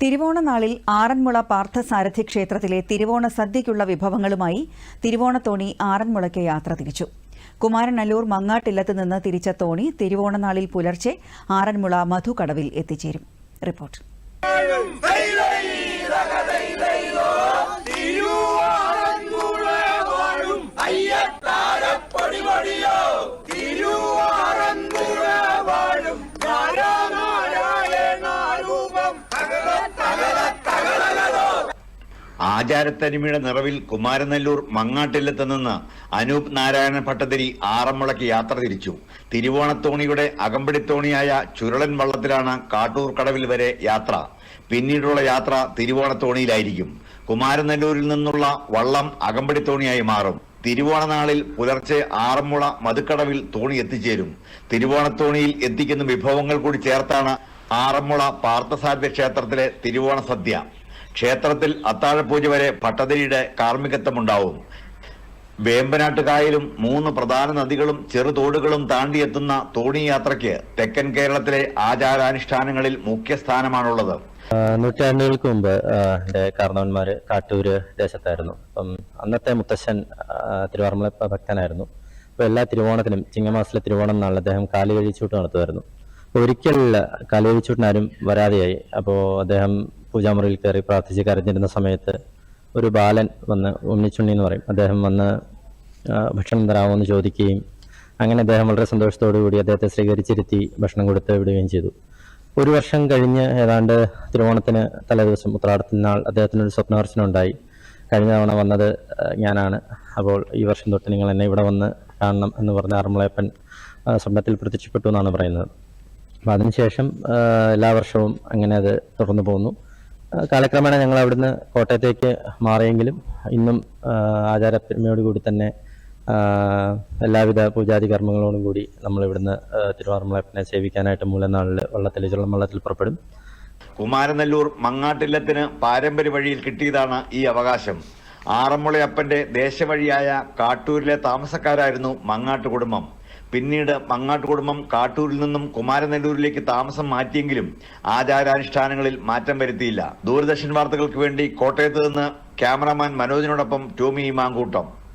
തിരുവോണനാളിൽ ആറന്മുള പാർത്ഥസാരഥി ക്ഷേത്രത്തിലെ തിരുവോണ സദ്യയ്ക്കുള്ള വിഭവങ്ങളുമായി തിരുവോണത്തോണി ആറന്മുളയ്ക്ക് യാത്ര തിരിച്ചു. കുമാരനല്ലൂർ മങ്ങാട്ടില്ലത്ത് നിന്ന് തിരിച്ച തോണി തിരുവോണനാളിൽ പുലർച്ചെ ആറന്മുള മധുകടവിൽ എത്തിച്ചേരും. റിപ്പോർട്ട്. ആചാരത്തനിമയുടെ നിറവിൽ കുമാരനെല്ലൂർ മങ്ങാട്ടില്ലത്ത് നിന്ന് അനൂപ് നാരായണ ഭട്ടതിരി ആറന്മുളയ്ക്ക് യാത്ര തിരിച്ചു. തിരുവോണത്തോണിയുടെ അകമ്പടിത്തോണിയായ ചുരുളൻ വള്ളത്തിലാണ് കാട്ടൂർ കടവിൽ വരെ യാത്ര. പിന്നീടുള്ള യാത്ര തിരുവോണത്തോണിയിലായിരിക്കും. കുമാരനെല്ലൂരിൽ നിന്നുള്ള വള്ളം അകമ്പടിത്തോണിയായി മാറും. തിരുവോണനാളിൽ പുലർച്ചെ ആറന്മുള മധുക്കടവിൽ തോണി എത്തിച്ചേരും. തിരുവോണത്തോണിയിൽ എത്തിക്കുന്ന വിഭവങ്ങൾ കൂടി ചേർത്താണ് ആറന്മുള പാർത്ഥസാരഥ്യ ക്ഷേത്രത്തിലെ തിരുവോണ സദ്യ. ക്ഷേത്രത്തിൽ അത്താഴപൂജ വരെ ഭട്ടതിരിയുടെ കാർമ്മികത്വമുണ്ടാവും. വേമ്പനാട്ടുകായലും മൂന്ന് പ്രധാന നദികളും ചെറുതോടുകളും താണ്ടിയെത്തുന്ന തോണി യാത്രയ്ക്ക് തെക്കൻ കേരളത്തിലെ ആചാരാനുഷ്ഠാനങ്ങളിൽ മുഖ്യ സ്ഥാനമാണുള്ളത് ആ, നൂറ്റാണ്ടുകൾക്ക് മുമ്പ് എന്റെ കാരണവന്മാര് കാട്ടൂര് ദേശത്തായിരുന്നു. അപ്പം അന്നത്തെ മുത്തശ്ശൻ തിരുവാർമല ഭക്തനായിരുന്നു. അപ്പോൾ എല്ലാ തിരുവോണത്തിനും ചിങ്ങമാസത്തിലെ തിരുവോണം നാളിൽ അദ്ദേഹം കാലി കഴിച്ചൂട്ട് നടത്തുമായിരുന്നു. ഒരിക്കൽ കാലി കഴിച്ചൂട്ടിനാരും വരാതെയായി. അപ്പോൾ അദ്ദേഹം പൂജാമുറിയിൽ കയറി പ്രാർത്ഥിച്ച് കരഞ്ഞിരുന്ന സമയത്ത് ഒരു ബാലൻ വന്ന് ഉണ്ണിച്ചുണ്ണി എന്ന് പറയും. അദ്ദേഹം വന്ന് ഭക്ഷണം തരാമോ എന്ന് ചോദിക്കുകയും അങ്ങനെ അദ്ദേഹം വളരെ സന്തോഷത്തോടു കൂടി അദ്ദേഹത്തെ സ്വീകരിച്ചിരുത്തി ഭക്ഷണം കൊടുത്ത് വിടുകയും ചെയ്തു. ഒരു വർഷം കഴിഞ്ഞ് ഏതാണ്ട് തിരുവോണത്തിന് തലേദിവസം ഉത്രാടത്തിന് നാൾ അദ്ദേഹത്തിന് ഒരു സ്വപ്നദർശനം ഉണ്ടായി. കഴിഞ്ഞ തവണ വന്നത് ഞാനാണ്. അപ്പോൾ ഈ വർഷം തൊട്ട് നിങ്ങൾ എന്നെ ഇവിടെ വന്ന് കാണണം എന്ന് പറഞ്ഞ ആറന്മുളയപ്പൻ സ്വപ്നത്തിൽ പ്രത്യക്ഷപ്പെട്ടു എന്നാണ് പറയുന്നത്. അപ്പം അതിനുശേഷം എല്ലാ വർഷവും അങ്ങനെ അത് തുടർന്നു പോകുന്നു. കാലക്രമേണ ഞങ്ങൾ അവിടുന്ന് കോട്ടയത്തേക്ക് മാറിയെങ്കിലും ഇന്നും ആചാരപ്പെരുമയോട് കൂടി തന്നെ എല്ലാവിധ പൂജാതി കർമ്മങ്ങളോടും കൂടി നമ്മൾ ഇവിടുന്ന് ആ, തിരുവാറന്മുളയപ്പനെ സേവിക്കാനായിട്ട് മൂലനാളിൽ വള്ളത്തിൽ ചുള്ളം വള്ളത്തിൽ പുറപ്പെടും. കുമാരനെല്ലൂർ മങ്ങാട്ടില്ലത്തിന് പാരമ്പര്യ വഴിയിൽ കിട്ടിയതാണ് ഈ അവകാശം. ആറന്മുളയപ്പന്റെ ദേശവഴിയായ കാട്ടൂരിലെ താമസക്കാരായിരുന്നു മങ്ങാട്ട് കുടുംബം. പിന്നീട് മങ്ങാട്ട് കുടുംബം കാട്ടൂരിൽ നിന്നും കുമാരനെല്ലൂരിലേക്ക് താമസം മാറ്റിയെങ്കിലും ആചാരാനുഷ്ഠാനങ്ങളിൽ മാറ്റം വരുത്തിയില്ല. ദൂരദർശൻ വാർത്തകൾക്ക് വേണ്ടി കോട്ടയത്ത് നിന്ന് ക്യാമറാമാൻ മനോജിനോടൊപ്പം ടോമി മാങ്കൂട്ടം.